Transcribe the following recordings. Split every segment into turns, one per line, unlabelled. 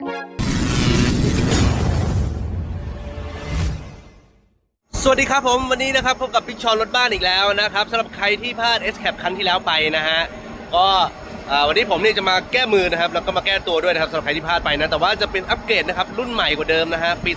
สวัสดีครับผมวันนี้นะครับพบกับพิกชอนรถบ้านอีกแล้วนะครับสำหรับใครที่พลาด S Cap คันที่แล้วไปนะฮะก็อ่าวันนี้ผมเนี่ยจะมาแก้มือนะครับแล้วก็มาแก้ตัวด้วยนะครับสำหรับใครที่พลาดไปนะแต่ว่าจะเป็นอัปเกรดนะครับรุ่นใหม่กว่าเดิมนะฮะปี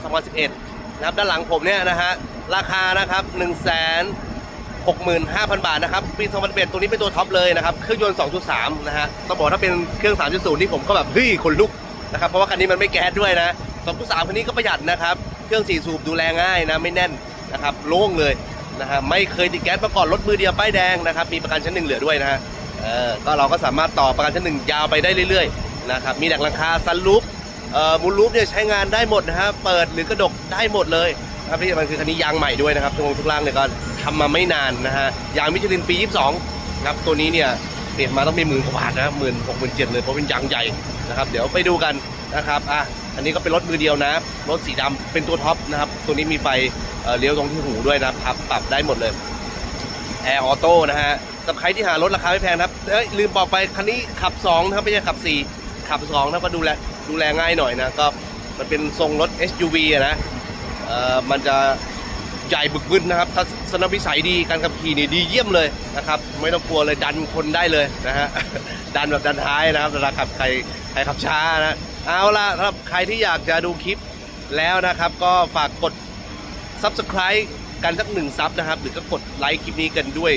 2011 นะครับด้านหลังผมเนี่ยนะฮะราคานะครับ1 6 5 0 0 0 บาทนะครับปี 2011 ตัวนี้เป็นตัวท็อปเลยนะครับเครื่องยนต์ 2.3 นะฮะต้องบอกถ้าเป็นเครื่อง 3.0 นี่ผมก็แบบเฮ้ยขนลุก นะครับเพราะว่าคันนี้มันไม่แก๊สด้วยนะ2.3คันนี้ก็ประหยัดนะครับ เครื่อง4สูบดูแลง่ายนะไม่แน่นนะครับโล่งเลยนะฮะไม่เคยติดแก๊สมาก่อนรถมือเดียวป้ายแดงนะครับมีประกันชั้นหนึ่งเหลือด้วยนะฮะเออก็เราก็สามารถต่อประกันชั้นหนึ่งยาวไปได้เรื่อยๆนะครับมีแหลกราคาซันลูปเอ่อมูลลูปเนี่ยใช้งานได้หมดนะฮะเปิดหรือกระดกได้หมดเลยนะครับที่สำคัญคือคันนี้ยางใหม่ด้วยนะครับทุกทุกล่างเนี่ยก็ทำมาไม่นานนะฮะยางมิชลินปี 22ครับตัวนี้เนี่ย ลี่ยนมาต้องมีหมื่นกว่าบาทนะหมื่นหกหมื่นเจ็ดเลยเพราะเป็นยางใหญ่นะครับ เดี๋ยวไปดูกันนะครับอะอันนี้ก็เป็นรถมือเดียวนะ รถสีดำเป็นตัวท็อปนะครับ ตัวนี้มีไฟเเลี้ยวตรงที่หูด้วยนะครับปรับได้หมดเลยแอร์ออโต้นะฮะสำหรับใครที่หารถราคาไม่แพงครับเอ้ยลืมบอกไปคันนี้ขับ2นะครับไม่ใช่ขับ 4 ขับ2นะก็ดูแลดูแลง่ายหน่อยนะก็มันเป็นทรงรถ SUV อะนะเอ่อมันจะ ใหญ่บึกบึนนะครับทัศนวิสัยดีการขับขี่นี่ดีเยี่ยมเลยนะครับ ไม่ต้องกลัวเลยดันคนได้เลยนะฮะดันแบบดันท้ายนะครับเวลาขับใครใครขับช้านะเอาล่ะสำหรับใครที่อยากจะดูคลิปแล้วนะครับ ก็ฝากกด Subscribe กันสักหนึ่งซับนะครับ หรือก็กดไลค์คลิปนี้กันด้วย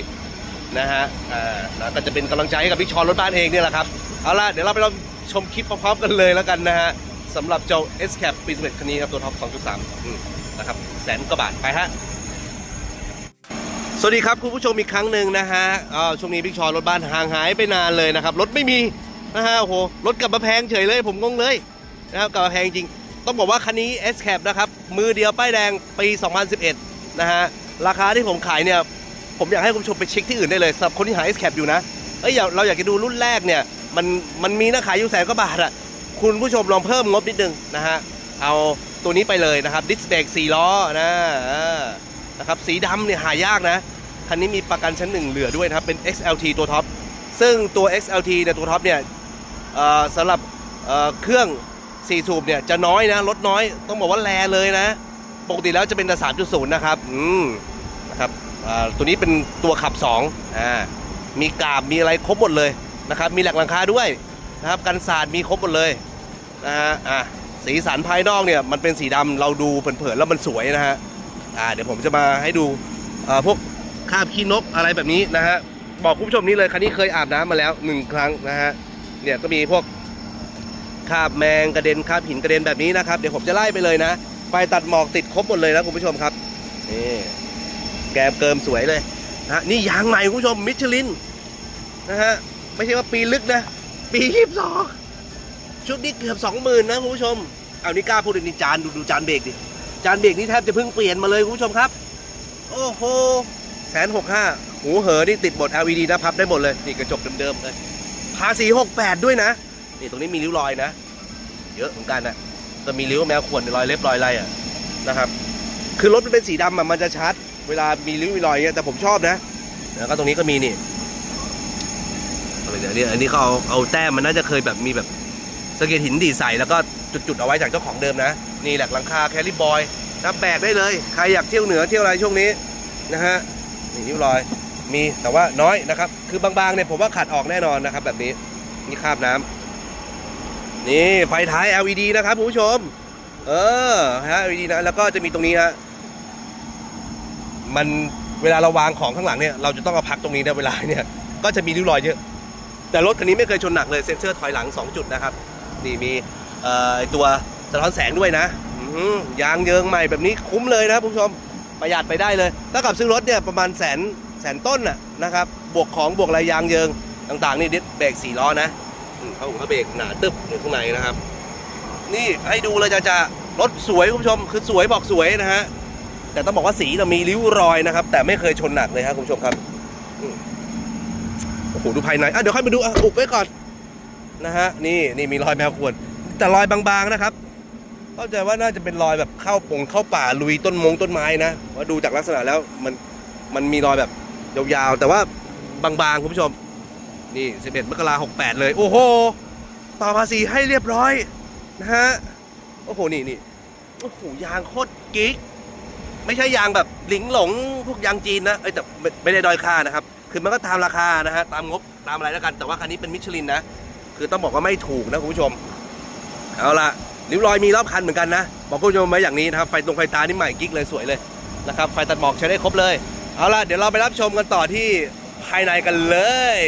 นะฮะอ่านะก็จะเป็นกำลังใจให้กับพี่ชอนรถบ้านเองเนี่ยแหละครับเอาล่ะเดี๋ยวเราไปลองชมคลิปพร้อมๆกันเลยแล้วกันนะฮะสำหรับเจ้า S Cap ปี11คันนี้ครับตัวท็อป2.3 นะครับแสนกว่าบาทไปฮะสวัสดีครับคุณผู้ชมอีกครั้งหนึ่งนะฮะช่วงนี้พี่ชอรถบ้านห่างหายไปนานเลยนะครับรถไม่มีนะฮะโอ้โหรถกลับมาแพงเฉยเลยผมงงเลยนะครับกลับมาแพงจริง ต้องบอกว่าคันนี้ S Cap นะครับมือเดียวป้ายแดงปี 2011 นะฮะราคาที่ผมขายเนี่ยผมอยากให้คุณผู้ชมไปเช็คที่อื่นได้เลยสำหรับคนที่หา S Cap อยู่นะเอ้ยเราอยากจะดูรุ่นแรกเนี่ยมันมันมีนะขายอยู่แสนกว่าบาทอะคุณผู้ชมลองเพิ่มงบนิดนึงนะฮะเอา ตัวนี้ไปเลยนะครับดิสเบรก4ล้อนะนะครับสีดำเนี่ยหายากนะ คันนี้มีประกันชั้นหนึ่งเหลือด้วยนะครับ เป็น XLT ตัวท็อป ซึ่งตัว XLT เนี่ยตัวท็อปเนี่ยสำหรับเเครื่อง4สูบเนี่ยจะน้อยนะลดน้อยต้องบอกว่าแรเลยนะ ปกติแล้วจะเป็นแต่3.0นย์นะครับอืมนะครับตัวนี้เป็นตัวขับ2อ่ามีกาบมีอะไรครบหมดเลยนะครับ มีแหลกหลังคาด้วยนะครับกันสาดมีครบหมดเลยนะฮะอะ สีสันภายนอกเนี่ยมันเป็นสีดำเราดูเผินๆแล้วมันสวยนะฮะอ่าเดี๋ยวผมจะมาให้ดูพวกคาบขี้นกอะไรแบบนี้นะฮะบอกคุณผู้ชมนี้เลยคันนี้เคยอาบน้ำมาแล้วหนึ่งครั้งนะฮะเนี่ยก็มีพวกคาบแมงกระเด็นคาบหินกระเด็นแบบนี้นะครับเดี๋ยวผมจะไล่ไปเลยนะไฟตัดหมอกติดครบหมดเลยนะคุณผู้ชมครับนี่แกมเกิมสวยเลยนะนี่ยางใหม่คุณผู้ชมมิชลินนะฮะไม่ใช่ว่าปีลึกนะ ปียี่สอง ชุดนี้เกือบสองหมื่นนะคุณผู้ชม เอานี่กล้าพูดเลยนี่จานดูดูจานเบรกดิ จานเบรกนี่แทบจะเพิ่งเปลี่ยนมาเลยคุณผู้ชมครับ โอ้โหแสนหกห้าหูเหอนี่ติดบท LED นะพับได้หมดเลย นี่กระจกเดิมๆเลย ภาษีหกแปดด้วยนะ นี่ตรงนี้มีริ้วรอยนะ เยอะเหมือนกันนะก็มีริ้วแมวข่วนรอยเล็บรอยอะไรอะนะครับ คือรถมันเป็นสีดำอะมันจะชัด เวลามีริ้วมีรอยเงี้ยแต่ผมชอบนะ แล้วก็ตรงนี้ก็มีนี่อะไรเนี่ยอันนี้เขาเอาเอาแต้มมันน่าจะเคยแบบมีแบบะเก็ตหินดีใส่แล้วก็จุดๆเอาไว้จากเจ้าของเดิมนะ นี่แหละหลังคาแคลิบอยนะแบกได้เลยใครอยากเที่ยวเหนือเที่ยวอะไรช่วงนี้นะฮะนี่ริ้วรอยมีแต่ว่าน้อยนะครับ คือบางๆเนี่ยผมว่าขัดออกแน่นอนนะครับ แบบนี้นี่คาบน้ำนี่ไฟท้าย LED นะครับผู้ชม เออฮะ LED นะแล้วก็จะมีตรงนี้ฮะมันเวลาเราวางของข้างหลังเนี่ยเราจะต้องเอาพักตรงนี้นะเวลาเนี่ยก็จะมีริ้วรอยเยอะแต่รถคันนี้ไม่เคยชนหนักเลยเซ็นเซอร์ถอยหลัง 2 จุดนะครับ นี่มีตัวสะท้อนแสงด้วยนะยางเยิงใหม่แบบนี้คุ้มเลยนะคุณผู้ชมประหยัดไปได้เลย ถ้ากับซื้อรถเนี่ยประมาณแสนแสนต้นน่ะนะครับ บวกของบวกอะไรยางเยิงต่างๆ นี่ดิสเบรกสี่ล้อนะเขาเขาเบรกหนาตึบอยู่ข้างในนะครับ นี่ให้ดูเลยจะจะรถสวยคุณผู้ชมคือสวยบอกสวยนะฮะแต่ต้องบอกว่าสีเรามีริ้วรอยนะครับ แต่ไม่เคยชนหนักเลยครับคุณผู้ชมครับโอ้โหดูภายในอะเดี๋ยวค่อยมาดูอะอุบไว้ก่อน นะฮะนี่นี่มีรอยแมวขวนแต่รอยบางๆนะครับเข้าใจว่าน่าจะเป็นรอยแบบเข้าปงเข้าป่าลุยต้นมงต้นไม้นะว่าดูจากลักษณะแล้วมันมันมีรอยแบบยาวๆแต่ว่าบางๆคุณผู้ชม นี่ 11 มกราหกแปดเลย โอ้โหต่อภาษีให้เรียบร้อยนะฮะโอ้โหนี่นี่โอ้โหยางโคตรกิ๊กไม่ใช่ยางแบบหลิงหลงพวกยางจีนนะเอ้ยแต่ไม่ได้ดอยค่านะครับ คือมันก็ตามราคานะฮะตามงบตามอะไรแล้วกัน แต่ว่าคันนี้เป็นมิชลินนะ คือต้องบอกว่าไม่ถูกนะคุณผู้ชม เอาละริ้วรอยมีรอบคันเหมือนกันนะบอกคุณผู้ชมไว้อย่างนี้นะครับไฟตรงไฟตานี่ใหม่กิ๊กเลยสวยเลยนะครับไฟตัดหมอกใช้ได้ครบเลย เอาละเดี๋ยวเราไปรับชมกันต่อที่ภายในกันเลย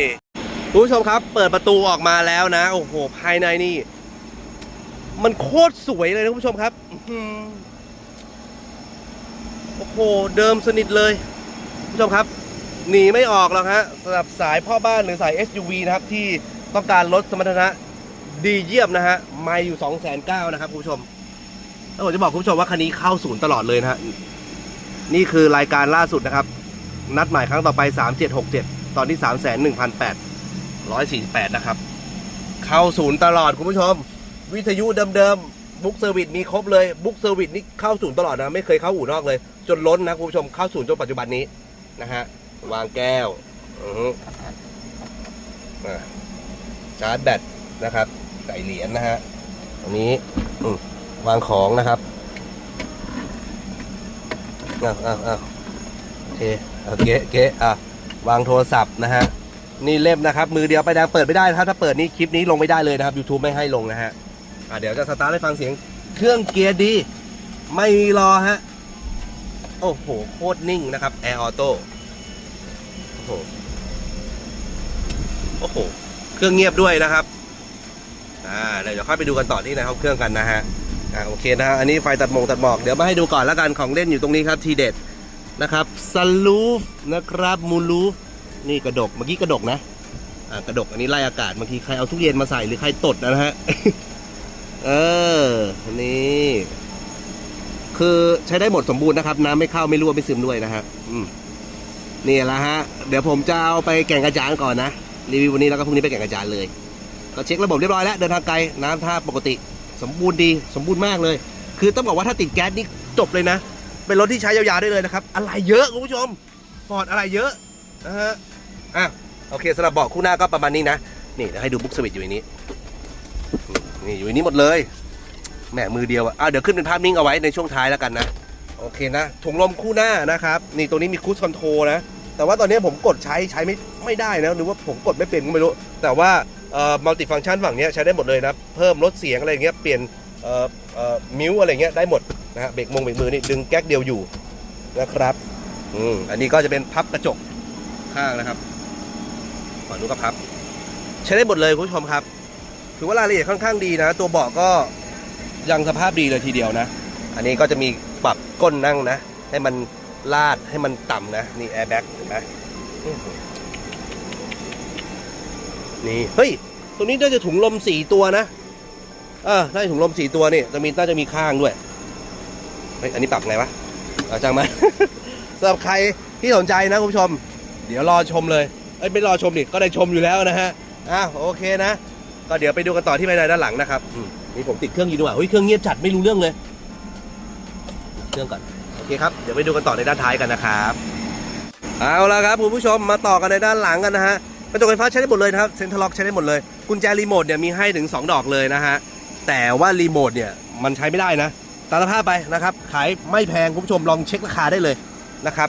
คุณผู้ชมครับ เปิดประตูออกมาแล้วนะ โอ้โห ภายในนี่ มันโคตรสวยเลยนะคุณผู้ชมครับโอ้โห เดิมสนิทเลยคุณผู้ชมครับหนีไม่ออกหรอกฮะสำหรับสายพ่อบ้านหรือสาย SUV นะครับที่ ต้องการลดสมรรถนะดีเยี่ยมนะฮะไม่อยู่2 9 0 0 0นเนะครับคุณผู้ชมแล้วผมจะบอกคุณผู้ชมว่าคันนี้เข้าศูนย์ตลอดเลยนะฮะนี่คือรายการล่าสุดนะครับ นัดหมายครั้งต่อไป 3767 ตอนที่ 3 1 8 1 4 8 นะครับ เข้าศูนย์ตลอดคุณผู้ชม วิทยุเดิมๆบุ๊กเซอร์วิสมีครบเลยบุ๊กเซอร์วิสนี่เข้าศูนย์ตลอดนะ ไม่เคยเข้าอู่นอกเลย จนล้นนะคุณผู้ชมเข้าศูนย์จนปัจจุบันนี้นะฮะวางแก้ว อือฮึอะ ชาร์จแบตนะครับใส่เหรียญนะฮะตรงนี้วางของนะครับอ้าวอ้าวอ้าวโอเคโอเคโอเคอะวางโทรศัพท์นะฮะนี่เล่มนะครับ มือเดียวไปแดงเปิดไม่ได้นะครับถ้าเปิดนี่คลิปนี้ลงไม่ได้เลยนะครับ YouTube ไม่ให้ลงนะฮะอะเดี๋ยวจะสตาร์ทให้ฟังเสียงเครื่องเกียร์ดี ไม่รอฮะโอ้โหโคตรนิ่งนะครับแอร์ออโต้โอ้โหโอ้โห เครื่องเงียบด้วยนะครับอ่าเดี๋ยวค่อยไปดูกันต่อที่ในห้องเครื่องกันนะฮะอ่าโอเคนะฮะอันนี้ไฟตัดหมงตัดหมอกเดี๋ยวมาให้ดูก่อนแล้วกันของเล่นอยู่ตรงนี้ครับทีเด็ดนะครับสลูฟนะครับมูลูฟนี่กระดกเมื่อกี้กระดกนะอ่ากระดกอันนี้ไล่อากาศบางทีใครเอาทุเรียนมาใส่หรือใครตดนะฮะเออนี่คือใช้ได้หมดสมบูรณ์นะครับน้ำไม่เข้าไม่รั่วไม่ซึมด้วยนะฮะอืมนี่แหละฮะ เดี๋ยวผมจะเอาไปแก่งกระจานก่อนนะ รีวิววันนี้แล้วก็พรุ่งนี้ไปแก่งกระจานเลย ก็เช็คระบบเรียบร้อยแล้วเดินทางไกลน้ำท่าปกติ สมบูรณ์ดีสมบูรณ์มากเลย คือต้องบอกว่าถ้าติดแก๊สนี่จบเลยนะ เป็นรถที่ใช้ยาวๆได้เลยนะครับอะไรเยอะคุณผู้ชมฟอร์ดอะไรเยอะนะฮะอะโอเคสำหรับเบาะคู่หน้าก็ประมาณนี้นะนี่เดี๋ยวให้ดูบุ๊กสวิตอยู่ในนี้นี่อยู่ในนี้หมดเลยแหมมือเดียวอะอะเดี๋ยวขึ้นเป็นภาพนิ่งเอาไว้ในช่วงท้ายแล้วกันนะโอเคนะถุงลมคู่หน้านะครับ นี่ตรงนี้มีคูสคอนโทรนะ แต่ว่าตอนนี้ผมกดใช้ใช้ไม่ไม่ได้นะหรือว่าผมกดไม่เป็นก็ไม่รู้ แต่ว่าเอ่อมัลติฟังก์ชันฝั่งนี้ใช้ได้หมดเลยนะ เพิ่มลดเสียงอะไรอย่างเงี้ยเปลี่ยนเอ่อเอ่อมิวอะไรเงี้ยได้หมดนะฮะเบรกมงเบรกมือนี่ดึงแก๊กเดียวอยู่นะครับอืมอันนี้ก็จะเป็นพับกระจกข้างนะครับฝั่งนู้นก็พับ ใช้ได้หมดเลยคุณผู้ชมครับถือว่ารายละเอียดค่อนข้างดีนะ ตัวเบาะก็ยังสภาพดีเลยทีเดียวนะ อันนี้ก็จะมีปรับก้นนั่งนะ ให้มัน ลาดให้มันต่ำนะ นี่แอร์แบ็กเห็นไหมนี่ เฮ้ย ตรงนี้น่าจะถุงลมสี่ตัวนะ เออน่าจะถุงลมสี่ตัวนี่จะมีน่าจะมีข้างด้วย เฮ้ย อันนี้ปรับไงวะเอาจังมาสำหรับใครที่สนใจนะคุณผู้ชม เดี๋ยวรอชมเลย เอ้ยไม่รอชมดิก็ได้ชมอยู่แล้วนะฮะอะโอเคนะ ก็เดี๋ยวไปดูกันต่อที่ภายในด้านหลังนะครับนี่ผมติดเครื่องอยู่ด้วยเฮ้ยเครื่องเงียบจัดไม่รู้เรื่องเลย เครื่องก่อน โอเคครับ เดี๋ยวไปดูกันต่อในด้านท้ายกันนะครับเอาละครับคุณผู้ชมมาต่อกันในด้านหลังกันนะฮะกระจกไฟฟ้าใช้ได้หมดเลยครับเซ็นทรัลล็อกใช้ได้หมดเลยกุญแจรีโมทเนี่ยมีให้ถึง 2 ดอกเลยนะฮะแต่ว่ารีโมทเนี่ยมันใช้ไม่ได้นะตามสภาพไปนะครับขายไม่แพงคุณผู้ชมลองเช็คราคาได้เลยนะครับ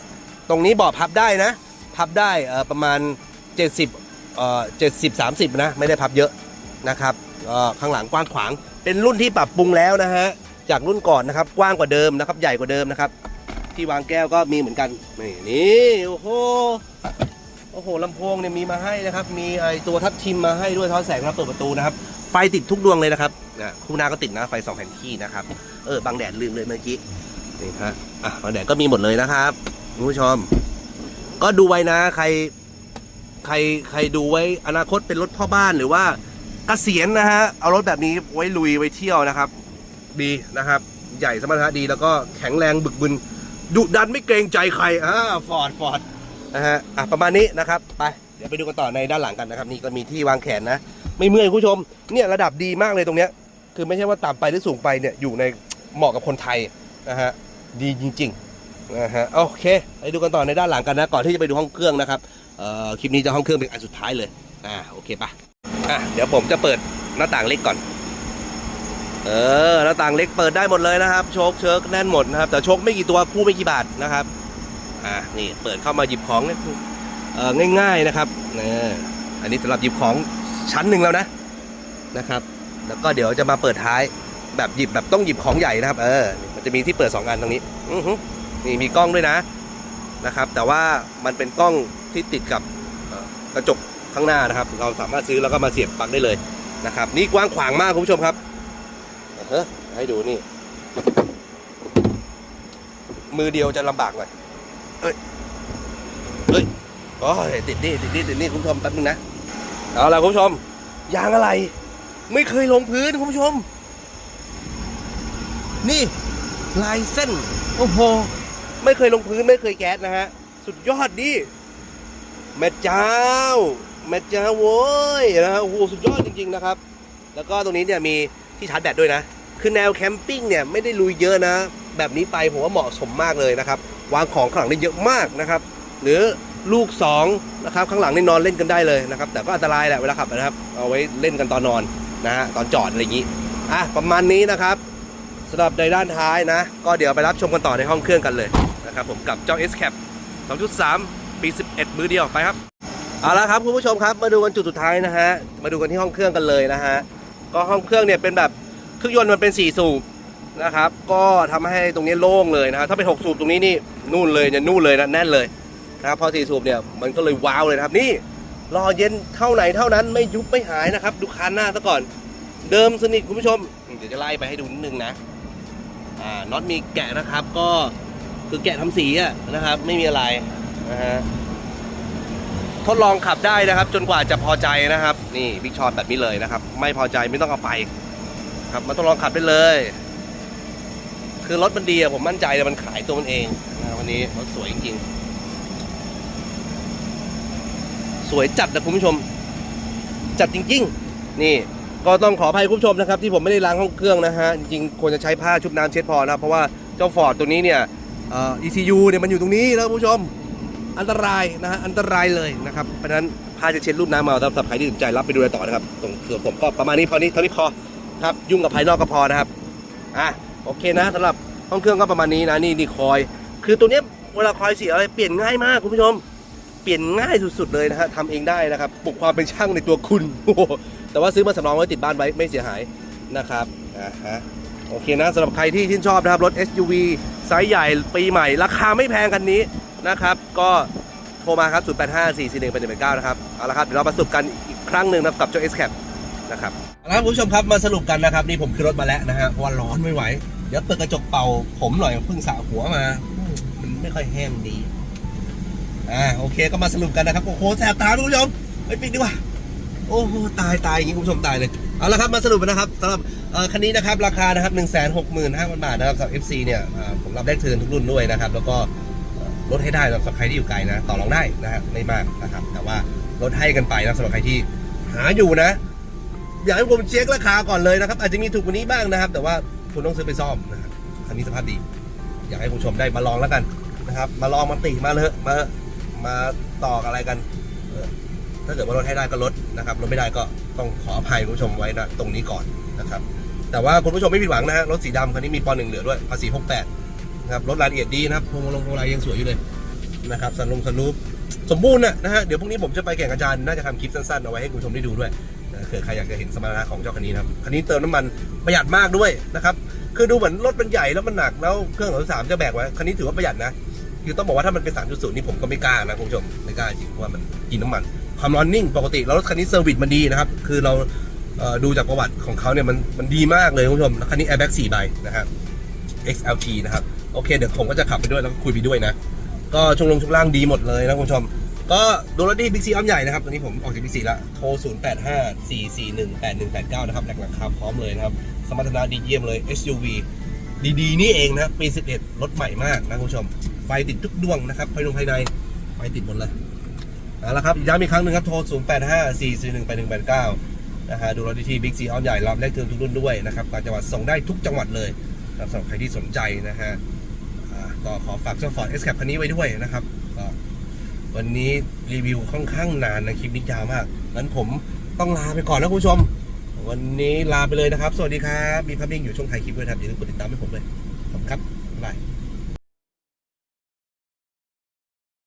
ตรงนี้เบาะพับได้นะ พับได้เอ่อประมาณ 70เอ่อ70 30 นะ ไม่ได้พับเยอะนะครับเอ่อข้างหลังกว้างขวาง เป็นรุ่นที่ปรับปรุงแล้วนะฮะ จากรุ่นก่อนนะครับ กว้างกว่าเดิมนะครับ ใหญ่กว่าเดิมนะครับ ที่วางแก้วก็มีเหมือนกันนี่นี่โอ้โหโอ้โหลำโพงเนี่ยมีมาให้นะครับ มีไอตัวทับทิมมาให้ด้วยท้อแสงแล้วเปิดประตูนะครับ ไฟติดทุกดวงเลยนะครับนะคู่หน้าก็ติดนะไฟสองแผ่นที่นะครับเออบังแดดลืมเลยเมื่อกี้นี่ฮะอะบังแดดก็มีหมดเลยนะครับคุณผู้ชมก็ดูไว้นะใครใครใครดูไว้อนาคตเป็นรถพ่อบ้านหรือว่าเกษียณนะฮะเอารถแบบนี้ไว้ลุยไว้เที่ยวนะครับ ดีนะครับ ใหญ่สมรรถนะดีแล้วก็แข็งแรงบึกบึนดุดันไม่เกรงใจใครอ่าฟอร์ดฟอร์ดนะฮะอะประมาณนี้นะครับไปเดี๋ยวไปดูกันต่อในด้านหลังกันนะครับนี่ก็มีที่วางแขนนะ ไม่เมื่อยคุณผู้ชมเนี่ยระดับดีมากเลยตรงเนี้ยคือไม่ใช่ว่าต่ำไปหรือสูงไปเนี่ยอยู่ในเหมาะกับคนไทยนะฮะดีจริงๆนะฮะโอเคไปดูกันต่อในด้านหลังกันนะก่อนที่จะไปดูห้องเครื่องนะครับเอ่อคลิปนี้จะห้องเครื่องเป็นอันสุดท้ายเลยอ่าโอเคปะอะเดี๋ยวผมจะเปิดหน้าต่างเล็กก่อน เออหน้าต่างเล็กเปิดได้หมดเลยนะครับ โชคเชิกแน่นหมดนะครับ แต่โชคไม่กี่ตัวคู่ไม่กี่บาทนะครับ อ่านี่เปิดเข้ามาหยิบของเนี่ยเออง่าย ๆนะครับนี่อันนี้สำหรับหยิบของชั้นหนึ่งแล้วนะนะครับ แล้วก็เดี๋ยวจะมาเปิดท้ายแบบหยิบแบบต้องหยิบของใหญ่นะครับ เออ มันจะมีที่เปิดสองอันตรงนี้อือหือนี่มีกล้องด้วยนะนะครับ แต่ว่ามันเป็นกล้องที่ติดกับกระจกข้างหน้านะครับ เราสามารถซื้อแล้วก็มาเสียบปลั๊กได้เลยนะครับ นี่กว้างขวางมากคุณผู้ชมครับ เออให้ดูนี่ มือเดียวจะลำบากหน่อยเอ้ยเอ้ยโอ้ยติดนี่ติดนี่ติดนี่คุณผู้ชมแป๊บนึงนะเอาละคุณผู้ชมยางอะไร ไม่เคยลงพื้นคุณผู้ชม นี่ลายเส้นโอ้โหไม่เคยลงพื้นไม่เคยแก๊สนะฮะ สุดยอดดิแม่เจ้าแม่เจ้าโว้ยนะฮะโอ้โหสุดยอดจริง ๆ นะครับ แล้วก็ตรงนี้เนี่ยมีที่ชาร์จแบตด้วยนะ คือแนวแคมปิ้งเนี่ยไม่ได้ลุยเยอะนะ แบบนี้ไปผมว่าเหมาะสมมากเลยนะครับวางของข้างหลังได้เยอะมากนะครับ หรือลูก2นะครับข้างหลังนี่นอนเล่นกันได้เลยนะครับ แต่ก็อันตรายแหละเวลาขับนะครับ เอาไว้เล่นกันตอนนอนนะฮะตอนจอดอะไรอย่างนี้อะประมาณนี้นะครับสำหรับในด้านท้ายนะ ก็เดี๋ยวไปรับชมกันต่อในห้องเครื่องกันเลยนะครับผมกับเจ้า S Cap 2.3 ปี 11 มือเดียวไปครับเอาละครับคุณผู้ชมครับมาดูกันจุดสุดท้ายนะฮะมาดูกันที่ห้องเครื่องกันเลยนะฮะก็ห้องเครื่องเนี่ยเป็นแบบ เครื่องยนต์มันเป็น 4 สูบนะครับ ก็ทำให้ตรงนี้โล่งเลยนะครับ ถ้าเป็น 6 สูบตรงนี้นี่นู่นเลยเนี่ยนู่นเลยนะแน่นเลยนะครับพอ 4 สูบเนี่ยมันก็เลยว้าวเลยนะครับนี่รอเย็นเท่าไหนเท่านั้นไม่ยุบไม่หายนะครับ ดูคานหน้าซะก่อน เดิมสนิทคุณผู้ชม เดี๋ยวจะไล่ไปให้ดูนิดนึงนะอ่าน็อตมีแกะนะครับ ก็คือแกะทำสีอะนะครับ ไม่มีอะไรนะฮะทดลองขับได้นะครับ จนกว่าจะพอใจนะครับ นี่บิ๊กช็อตแบบนี้เลยนะครับ ไม่พอใจไม่ต้องเอาไป ครับมาทดลองขับได้เลย คือรถมันดีอะผมมั่นใจเลยมันขายตัวมันเองนะวันนี้รถสวยจริงๆสวยจัดนะคุณผู้ชม จัดจริง ๆ นี่ก็ต้องขออภัยคุณผู้ชมนะครับที่ผมไม่ได้ล้างห้องเครื่องนะฮะจริงๆควรจะใช้ผ้าชุบน้ำเช็ดพอนะครับเพราะว่าเจ้าฟอร์ดตัวนี้เนี่ยเอ่อ ECU เนี่ยมันอยู่ตรงนี้แล้วคุณผู้ชม อันตรายนะฮะอันตรายเลยนะครับเพราะฉะนั้นผ้าจะเช็ดรูปน้ำมาสำหรับใครที่สนใจรับไปดูแลต่อนะครับตรงส่วนผมก็ประมาณนี้พอนี้เท่านี้พอ ครับยุ่งกับภายนอกก็พอนะครับอะโอเคนะสำหรับห้องเครื่องก็ประมาณนี้นะนี่นี่คอย คือตัวเนี้ยเวลาคอยเสียอะไรเปลี่ยนง่ายมากคุณผู้ชม เปลี่ยนง่ายสุดๆเลยนะฮะทำเองได้นะครับปลุกความเป็นช่างในตัวคุณโอ้โหแต่ว่าซื้อมาสำรองไว้ติดบ้านไว้ไม่เสียหายนะครับอ่าฮะโอเคนะสำหรับใครที่ชื่นชอบนะครับรถ SUV ไซส์ใหญ่ปีใหม่ ราคาไม่แพงคันนี้นะครับ ก็โทรมาครับ 0 8 5 4 4 1 8 1 9 นะครับ เอาละครับ เดี๋ยวเรามาสรุปกันอีกครั้งหนึ่งนะครับกับเจ้า S Cap นะครับเอาละคุณผู้ชมครับมาสรุปกันนะครับนี่ผมขึ้นรถมาแล้วนะฮะว่าร้อนไม่ไหว เดี๋ยวเปิดกระจกเป่าผมหน่อยเพิ่งสระหัวมา มันไม่ค่อยแห้งดี อ่าโอเคก็มาสรุปกันนะครับโอ้โหแสบตาคุณผู้ชมไปปิดดีกว่าโอ้โหตายตายอย่างนี้คุณผู้ชมตายเลยเอาละครับมาสรุปนนะครับสำหรับเออคันนี้นะครับราคานะครับ1 6 5 0 0 0บาทนะครับสำหรับ FC เนี่ยผมรับแรกเทินทุกรุ่นด้วยนะครับ แล้วก็ลดให้ได้สำหรับใครที่อยู่ไกลนะ ต่อรองได้นะฮะไม่มากนะครับ แต่ว่าลดให้กันไปนะสำหรับใครที่หาอยู่นะ อยากให้ผมเช็คราคาก่อนเลยนะครับอาจจะมีถูกกว่านี้บ้างนะครับ แต่ว่าคุณต้องซื้อไปซ่อมนะครับคันนี้สภาพดี อยากให้คุณผู้ชมได้มาลองแล้วกันนะครับ มาลองมาติมาเลยมามาต่ออะไรกันถ้าเกิดว่าลดให้ได้ก็ลดนะครับลดไม่ได้ก็ต้องขออภัยคุณผู้ชมไว้นะตรงนี้ก่อนนะครับ แต่ว่าคุณผู้ชมไม่ผิดหวังนะฮะรถสีดำคันนี้มีปหนึ่งเหลือด้วยภาษี68นะครับรถรายละเอียดดีนะครับพวงมาลงพวงมาลัยยังสวยอยู่เลยนะครับสันลงสันรูปสมบูรณ์นะนะฮะเดี๋ยวพรุ่งนี้ผมจะไปแข่งอาจารย์น่าจะทำคลิปสั้นๆเอาไว้ให้คุณผู้ชมได้ดูด้วย เผื่อใครอยากจะเห็นสมรรถนะของเจ้าคันนี้นะครับคันนี้เติมน้ำมันประหยัดมากด้วยนะครับคือดูเหมือนรถมันใหญ่แล้วมันหนักแล้วเครื่องสามจะแบกไว้คันนี้ถือว่าประหยัดนะคือต้องบอกว่าถ้ามันเป็น3.0นี่ผมก็ไม่กล้านะคุณผู้ชมไม่กล้าจริงเพราะว่ามันกินน้ำมัน ความร้อนนิ่งปกติแล้วรถคันนี้เซอร์วิสมันดีนะครับคือเราเดูจากประวัติของเขาเนี่ยมันมันดีมากเลยคุณผู้ชมคันนี้ airbag 4ใบนะครับ XLT นะครับโอเคเดี๋ยวผมก็จะขับไปด้วยแล้วก็คุยไปด้วยนะก็ช่วงลงช่วงล่างดีหมดเลยนะคุณผู้ชม ก็ดูรถดีบิ๊กซีอ้อมใหญ่นะครับ ตอนนี้ผมออกจากบิ๊กซีแล้ว โทร 0 8 5 4 4 1 8 1 8 9 นะครับแหลกราคาพร้อมเลยนะครับ สมรรถนะดีเยี่ยมเลย SUV ดีๆ นี่เองนะครับปี 11 รถใหม่มากนะคุณผู้ชม ไฟติดทุกดวงนะครับ ภายในภายใน ไฟติดหมดเลยเอาละครับ ย้ำอีกครั้งหนึ่งครับ โทร 0 8 5 4 4 1 8 1 8 9 นะฮะ ดูรถดีที่บิ๊กซีออนใหญ่รับแลกเติมทุกรุ่นด้วยนะครับต่างจังหวัดส่งได้ทุกจังหวัดเลยนะสำหรับใครที่สนใจนะฮะอ่าก็ขอฝากเจ้าฟอร์ดเอสแคปคันนี้ไว้ด้วยนะครับ วันนี้รีวิวค่อนข้างนานนะคลิปนี้ยาวมากงั้นผมต้องลาไปก่อนนะคุณผู้ชม วันนี้ลาไปเลยนะครับ สวัสดีครับ มีภาพนิ่งอยู่ช่องไทยคลิปด้วยครับอย่าลืมกดติดตามให้ผมเลย